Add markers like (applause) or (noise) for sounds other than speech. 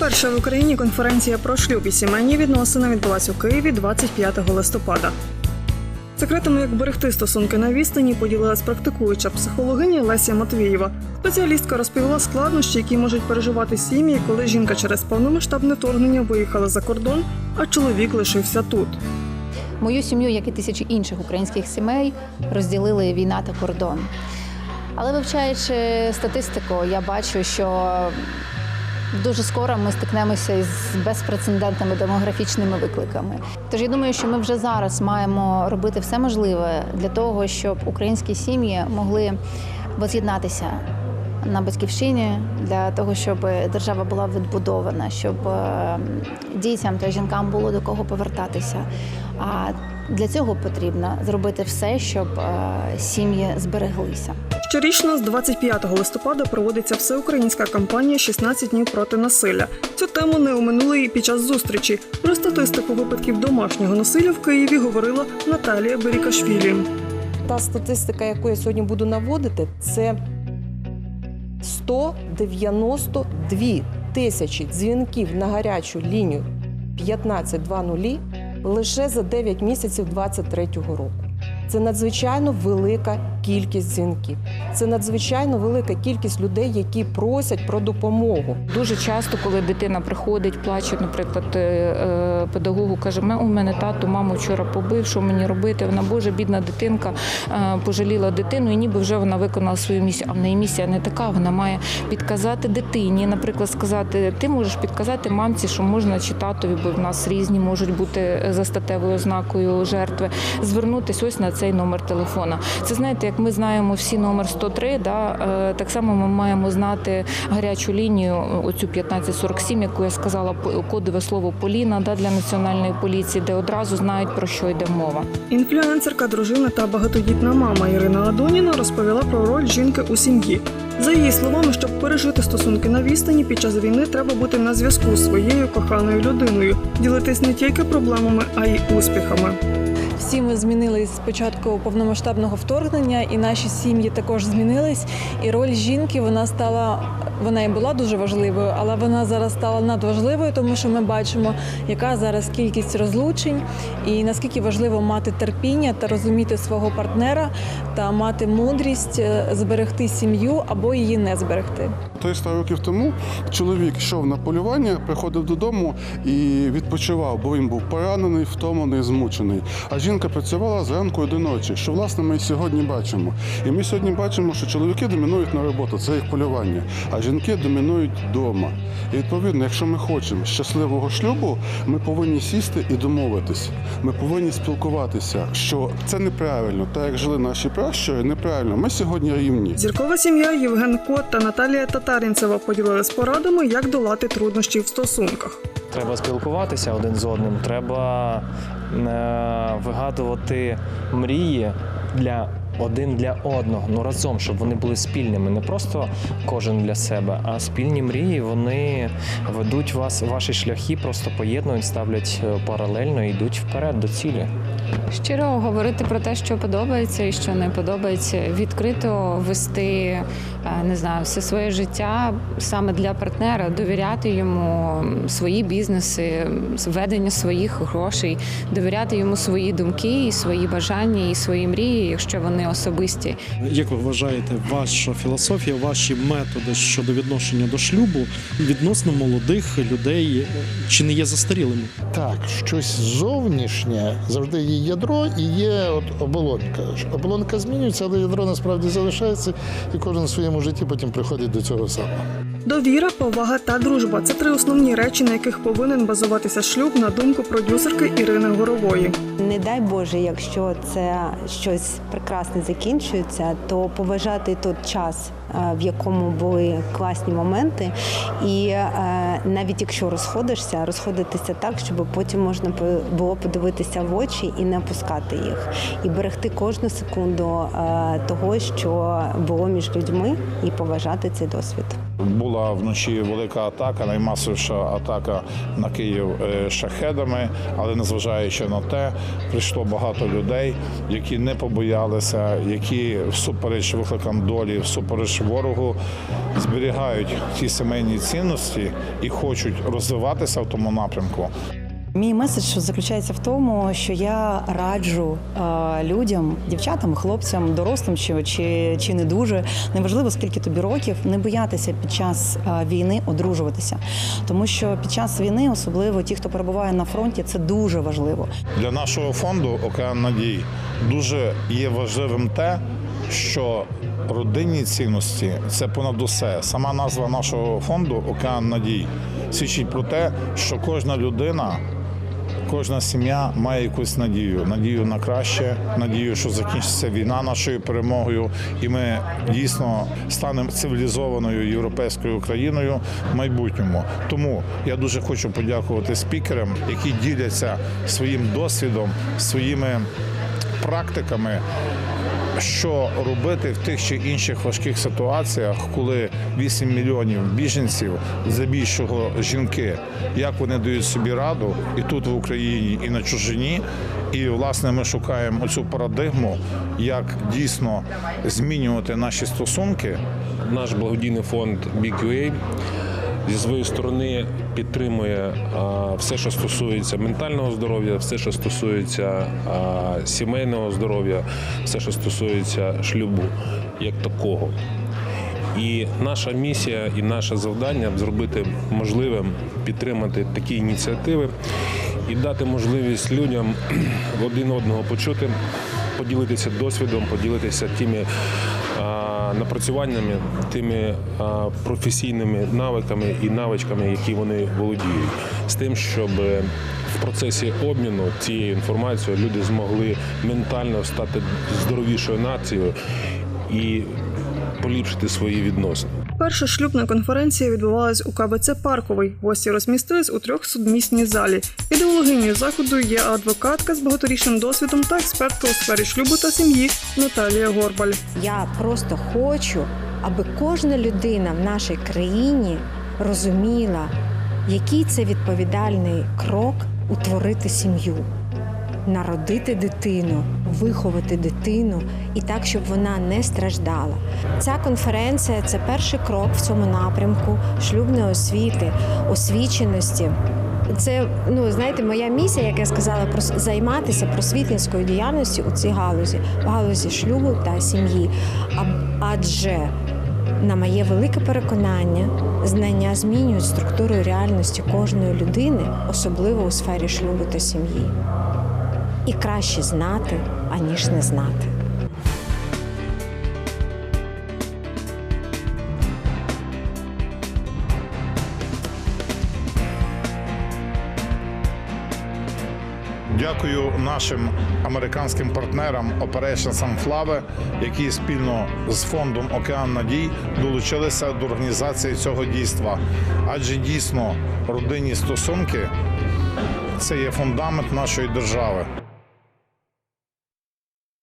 Перша в Україні конференція про шлюб і сімейні відносини відбулася у Києві 25 листопада. Секретами, як берегти стосунки на відстані, поділилась практикуюча психологиня Леся Матвієва. Спеціалістка розповіла складнощі, які можуть переживати сім'ї, коли жінка через повномасштабне вторгнення виїхала за кордон, а чоловік лишився тут. Мою сім'ю, як і тисячі інших українських сімей, розділили війна та кордон. Але вивчаючи статистику, я бачу, що дуже скоро ми стикнемося із безпрецедентними демографічними викликами. Тож я думаю, що ми вже зараз маємо робити все можливе для того, щоб українські сім'ї могли воз'єднатися на батьківщині для того, щоб держава була відбудована, щоб е, дітям та жінкам було до кого повертатися. А для цього потрібно зробити все, щоб е, сім'ї збереглися. Щорічно з 25 листопада проводиться всеукраїнська кампанія «16 днів проти насилля. Цю тему не оминули і під час зустрічі. Про статистику випадків домашнього насилля в Києві говорила Наталія Берікашвілі. Та статистика, яку я сьогодні буду наводити, це 192 тисячі дзвінків на гарячу лінію 1520 лише за 9 місяців 2023 року. Це надзвичайно велика кількість дзвінків. Це надзвичайно велика кількість людей, які просять про допомогу. Дуже часто, коли дитина приходить, плаче, наприклад, е, е, педагогу каже, у мене тато маму вчора побив, що мені робити? Вона боже, бідна дитинка е, пожаліла дитину, і ніби вже вона виконала свою місію. А в неї місія не така. Вона має підказати дитині, наприклад, сказати, ти можеш підказати мамці, що можна чи татові, бо в нас різні можуть бути за статевою ознакою жертви. Звернутися ось на цей номер телефона. Це знаєте, як ми знаємо всі номер 103, да, е, так само ми маємо знати гарячу лінію, оцю 1547, яку я сказала, кодове слово Поліна да, для національної поліції, де одразу знають про що йде мова. Інфлюенсерка, дружина та багатодітна мама Ірина Адоніна розповіла про роль жінки у сім'ї. За її словами, щоб пережити стосунки на відстані під час війни, треба бути на зв'язку з своєю коханою людиною, ділитись не тільки проблемами, а й успіхами. Всі ми змінились з початку повномасштабного вторгнення, і наші сім'ї також змінились. І роль жінки вона стала вона і була дуже важливою, але вона зараз стала надважливою, тому що ми бачимо, яка зараз кількість розлучень, і наскільки важливо мати терпіння та розуміти свого партнера та мати мудрість е, зберегти сім'ю або її не зберегти. 300 років тому чоловік йшов на полювання, приходив додому і відпочивав, бо він був поранений, втомлений, змучений. А жінка працювала зранку і до ночі, що власне ми сьогодні бачимо. І ми сьогодні бачимо, що чоловіки домінують на роботу, це їх полювання, а жінки домінують вдома. І відповідно, якщо ми хочемо щасливого шлюбу, ми повинні сісти і домовитись. Ми повинні спілкуватися, що це неправильно, так як жили наші пращури, неправильно. Ми сьогодні рівні. Зіркова сім'я Євген Кот та Наталія Татарінцева поділились порадами, як долати труднощі в стосунках. Треба спілкуватися один з одним, треба е, вигадувати мрії для один для одного, ну разом, щоб вони були спільними, не просто кожен для себе, а спільні мрії. Вони ведуть вас, ваші шляхи, просто поєднують, ставлять е, паралельно і йдуть вперед до цілі. Щиро говорити про те, що подобається і що не подобається, відкрито вести е, не знаю, все своє життя саме для партнера, довіряти йому свої бізнеси, ведення своїх грошей, довіряти йому свої думки, і свої бажання і свої мрії, якщо вони особисті. Як ви вважаєте, ваша філософія, ваші методи щодо відношення до шлюбу відносно молодих людей чи не є застарілими? Так, щось зовнішнє завжди є ядро і є от оболонка. Оболонка змінюється, але ядро насправді залишається, і кожен в своєму житті потім приходить до цього самого. Довіра, повага та дружба це три основні речі, на яких повинен базуватися шлюб, на думку продюсерки Ірини Горової. Не дай Боже, якщо це щось прекрасне закінчується, то поважати той час, в якому були класні моменти, і е, навіть якщо розходишся, розходитися так, щоб потім можна було подивитися в очі і не опускати їх, і берегти кожну секунду е, того, що було між людьми, і поважати цей досвід. Була вночі велика атака, наймасовіша атака на Київ е, шахедами, але незважаючи на те, прийшло багато людей, які не побоялися, які всупереч викликам долі, всупереч наші ворогу зберігають ті сімейні цінності і хочуть розвиватися в тому напрямку. Мій меседж заключається в тому, що я раджу е, людям, дівчатам, хлопцям, дорослим чи, чи, чи не дуже неважливо, скільки тобі років, не боятися під час е, війни одружуватися, тому що під час війни, особливо ті, хто перебуває на фронті, це дуже важливо. Для нашого фонду Океан Надій дуже є важливим те, що родинні цінності це понад усе. Сама назва нашого фонду Океан Надій свідчить про те, що кожна людина. Кожна сім'я має якусь надію, надію на краще, надію, що закінчиться війна нашою перемогою, і ми дійсно станемо цивілізованою європейською країною в майбутньому. Тому я дуже хочу подякувати спікерам, які діляться своїм досвідом, своїми практиками. Що робити в тих чи інших важких ситуаціях, коли 8 мільйонів біженців, здебільшого жінки, як вони дають собі раду і тут в Україні, і на чужині. І власне ми шукаємо оцю парадигму, як дійсно змінювати наші стосунки. Наш благодійний фонд BQA зі своєї сторони підтримує все, що стосується ментального здоров'я, все, що стосується сімейного здоров'я, все, що стосується шлюбу як такого. І наша місія і наше завдання зробити можливим підтримати такі ініціативи і дати можливість людям (clears throat) один одного почути, поділитися досвідом, поділитися тими а, напрацюваннями, тими професійними навиками і навичками, які вони володіють, з тим, щоб в процесі обміну цією інформацією люди змогли ментально стати здоровішою нацією і поліпшити свої відносини. Перша шлюбна конференція відбувалась у КБЦ Парковий. Гості розмістились у трьох судмісній залі. Ідеологинею заходу є адвокатка з багаторічним досвідом та експертка у сфері шлюбу та сім'ї Наталія Горбаль. Я просто хочу, аби кожна людина в нашій країні розуміла, який це відповідальний крок утворити сім'ю, народити дитину, виховати дитину і так, щоб вона не страждала. Ця конференція це перший крок в цьому напрямку шлюбної освіти, освіченості. Це ну знаєте, моя місія, як я сказала, про займатися просвітницькою діяльністю у цій галузі, в галузі шлюбу та сім'ї. Адже на моє велике переконання, знання змінюють структуру реальності кожної людини, особливо у сфері шлюбу та сім'ї. І краще знати, аніж не знати. Дякую нашим американським партнерам Operation Sunflower, які спільно з фондом Океан Надій долучилися до організації цього дійства. Адже дійсно родинні стосунки це є фундамент нашої держави.